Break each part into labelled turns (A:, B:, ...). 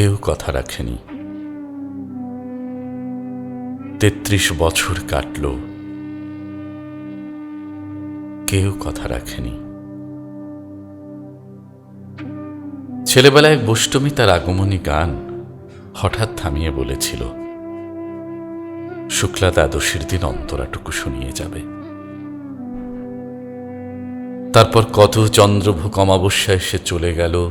A: কেউ কথা রাখেনি। তেত্রিশ বছর কাটল। কেউ কথা রাখেনি। ছেলেবেলায় এক গোষ্টমী তার আগমনী গান হঠাৎ থামিয়ে বলেছিল, শুক্লা দ্বাদশীর দিন অন্তরাটুকু শুনিয়ে যাবে। তারপর কত চন্দ্রভোগ অমাবস্যা এসে চলে গেল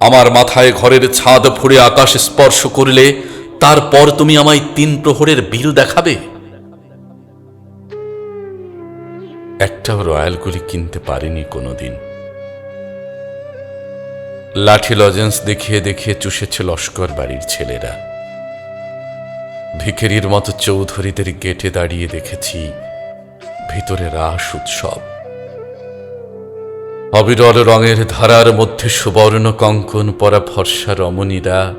A: আমার মাথায় ঘরের ছাদ ফুড়ে আকাশ স্পর্শ করলে তারপর তুমি আমায় তিন প্রহরের বিল দেখাবে? একটাও রয়্যালগুলি কিনতে পারিনি কোনোদিন। লাঠি লজেন্স দেখিয়ে দেখিয়ে চুষেছে লস্কর বাড়ির ছেলেরা। ভিখেরির মতো চৌধুরীদের গেটে দাঁড়িয়ে দেখেছি ভিতরে রাস উৎসব। অবিরল রঙের ধারার মধ্যে সুবর্ণ কঙ্কন পরা ফর্সা রমণীরা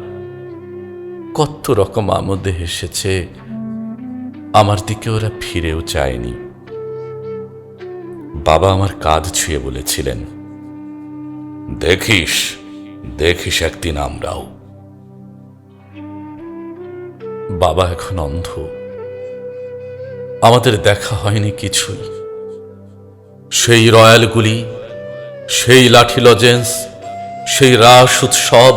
A: কত রকম আমোদে হেসেছে। আমার দিকে ওরা ফিরেও চায়নি। বাবা আমার কাঁধ ছুঁয়ে বলেছিলেন, দেখিস দেখিস একদিন আমরাও। বাবা এখন অন্ধ। আমাদের দেখা হয়নি কিছুই। সেই রয়্যালগুলি সেই লাঠি লজেন্স, সেই রাস উৎসব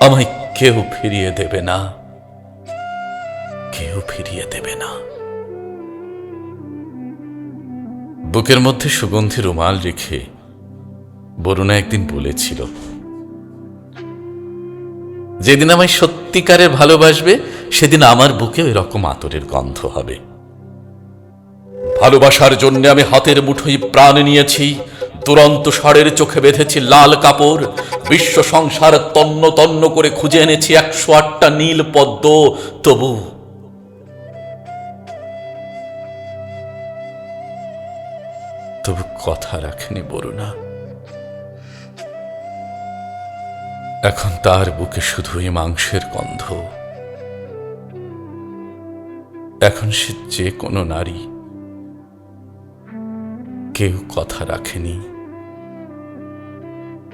A: আমায় কেউ ফিরিয়ে দেবে না। কেউ ফিরিয়ে দেবে না। বুকের মধ্যে সুগন্ধি রুমাল রেখে বরুণা একদিন বলেছিল, যেদিন আমায় সত্যিকারের ভালোবাসবে, সেদিন আমার বুকে ওই রকম আতরের গন্ধ হবে। ভালোবাসার জন্য আমি হাতের মুঠোই প্রাণ নিয়েছি দুরন্ত ষাঁড়ের চোখে বেঁধেছি লাল কাপড়। বিশ্ব সংসার তন্ন তন্ন করে খুঁজে এনেছি একশো আটটা নীল পদ্ম। তবু তবু কথা রাখেনি বরুণা। এখন তার বুকে শুধুই মাংসের গন্ধ। এখন সে যে কোনো নারী। কেউ কথা রাখেনি।